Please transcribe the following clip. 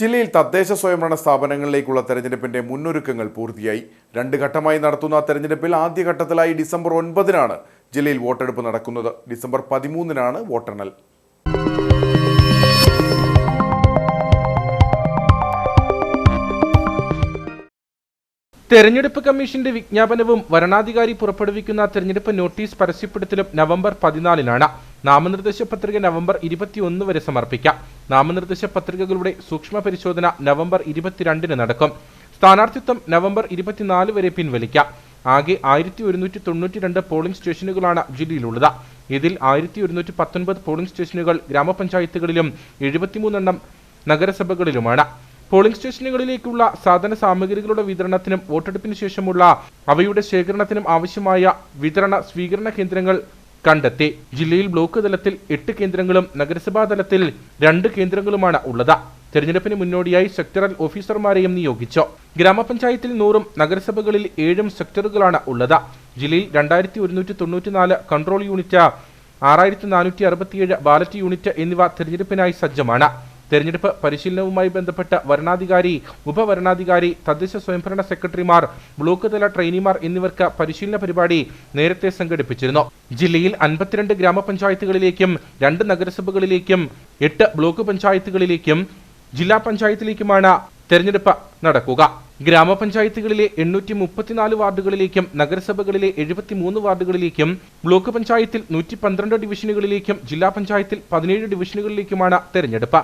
ജില്ലയിൽ തദ്ദേശ സ്വയംഭരണ സ്ഥാപനങ്ങളിലേക്കുള്ള തെരഞ്ഞെടുപ്പിന്റെ മുന്നൊരുക്കങ്ങൾ പൂർത്തിയായി. രണ്ട് ഘട്ടമായി നടത്തുന്ന തെരഞ്ഞെടുപ്പിൽ ആദ്യഘട്ടത്തിലായി ഡിസംബർ ഒൻപതിനാണ് ജില്ലയിൽ വോട്ടെടുപ്പ് നടക്കുന്നത്. ഡിസംബർ പതിമൂന്നിനാണ് വോട്ടെണ്ണൽ. തെരഞ്ഞെടുപ്പ് കമ്മീഷന്റെ വിജ്ഞാപനവും വരണാധികാരി പുറപ്പെടുവിക്കുന്ന തെരഞ്ഞെടുപ്പ് നോട്ടീസ് പരസ്യപ്പെടുത്തലും നവംബർ പതിനാലിനാണ്. നാമനിർദ്ദേശ പത്രിക നവംബർ ഇരുപത്തിയൊന്ന് വരെ സമർപ്പിക്കാം. നാമനിർദ്ദേശ പത്രികകളുടെ സൂക്ഷ്മ പരിശോധന നവംബർ ഇരുപത്തിരണ്ടിന് നടക്കും. സ്ഥാനാർത്ഥിത്വം നവംബർ ഇരുപത്തിനാല് വരെ പിൻവലിക്കാം. ആകെ ആയിരത്തി ഒരുന്നൂറ്റി തൊണ്ണൂറ്റി രണ്ട് പോളിംഗ് സ്റ്റേഷനുകളാണ് ജില്ലയിലുള്ളത്. ഇതിൽ ആയിരത്തി ഒരുന്നൂറ്റി പത്തൊൻപത് പോളിംഗ് സ്റ്റേഷനുകൾ ഗ്രാമപഞ്ചായത്തുകളിലും എഴുപത്തിമൂന്നെണ്ണം നഗരസഭകളിലുമാണ്. പോളിംഗ് സ്റ്റേഷനുകളിലേക്കുള്ള സാധന സാമഗ്രികളുടെ വിതരണത്തിനും വോട്ടെടുപ്പിന് ശേഷമുള്ള അവയുടെ ശേഖരണത്തിനും ആവശ്യമായ വിതരണ സ്വീകരണ കേന്ദ്രങ്ങൾ കണ്ടെത്തി. ജില്ലയിൽ ബ്ലോക്ക് തലത്തിൽ എട്ട് കേന്ദ്രങ്ങളും നഗരസഭാ തലത്തിൽ രണ്ട് കേന്ദ്രങ്ങളുമാണ് ഉള്ളത്. തെരഞ്ഞെടുപ്പിന് മുന്നോടിയായി സെക്ടറൽ ഓഫീസർമാരെയും നിയോഗിച്ചു. ഗ്രാമപഞ്ചായത്തിൽ നൂറും നഗരസഭകളിൽ ഏഴും സെക്ടറുകളാണ് ഉള്ളത്. ജില്ലയിൽ രണ്ടായിരത്തി ഒരുന്നൂറ്റി തൊണ്ണൂറ്റിനാല് കൺട്രോൾ യൂണിറ്റ് ആറായിരത്തി നാനൂറ്റി അറുപത്തിയേഴ് ബാലറ്റ് യൂണിറ്റ് എന്നിവ തെരഞ്ഞെടുപ്പിനായി സജ്ജമാണ്. തെരഞ്ഞെടുപ്പ് പരിശീലനവുമായി ബന്ധപ്പെട്ട വരണാധികാരി ഉപവരണാധികാരി തദ്ദേശ സ്വയംഭരണ സെക്രട്ടറിമാർ ബ്ലോക്ക് തല ട്രെയിനിമാർ എന്നിവർക്ക് പരിശീലന പരിപാടി നേരത്തെ സംഘടിപ്പിച്ചിരുന്നു. ജില്ലയിൽ അൻപത്തിരണ്ട് ഗ്രാമപഞ്ചായത്തുകളിലേക്കും രണ്ട് നഗരസഭകളിലേക്കും എട്ട് ബ്ലോക്ക് പഞ്ചായത്തുകളിലേക്കും ജില്ലാ പഞ്ചായത്തിലേക്കുമാണ് തെരഞ്ഞെടുപ്പ് നടക്കുക. ഗ്രാമപഞ്ചായത്തുകളിലെ എണ്ണൂറ്റി മുപ്പത്തിനാല് വാർഡുകളിലേക്കും നഗരസഭകളിലെ എഴുപത്തിമൂന്ന് വാർഡുകളിലേക്കും ബ്ലോക്ക് പഞ്ചായത്തിൽ നൂറ്റി പന്ത്രണ്ട് ഡിവിഷനുകളിലേക്കും ജില്ലാ പഞ്ചായത്തിൽ പതിനേഴ് ഡിവിഷനുകളിലേക്കുമാണ് തെരഞ്ഞെടുപ്പ്.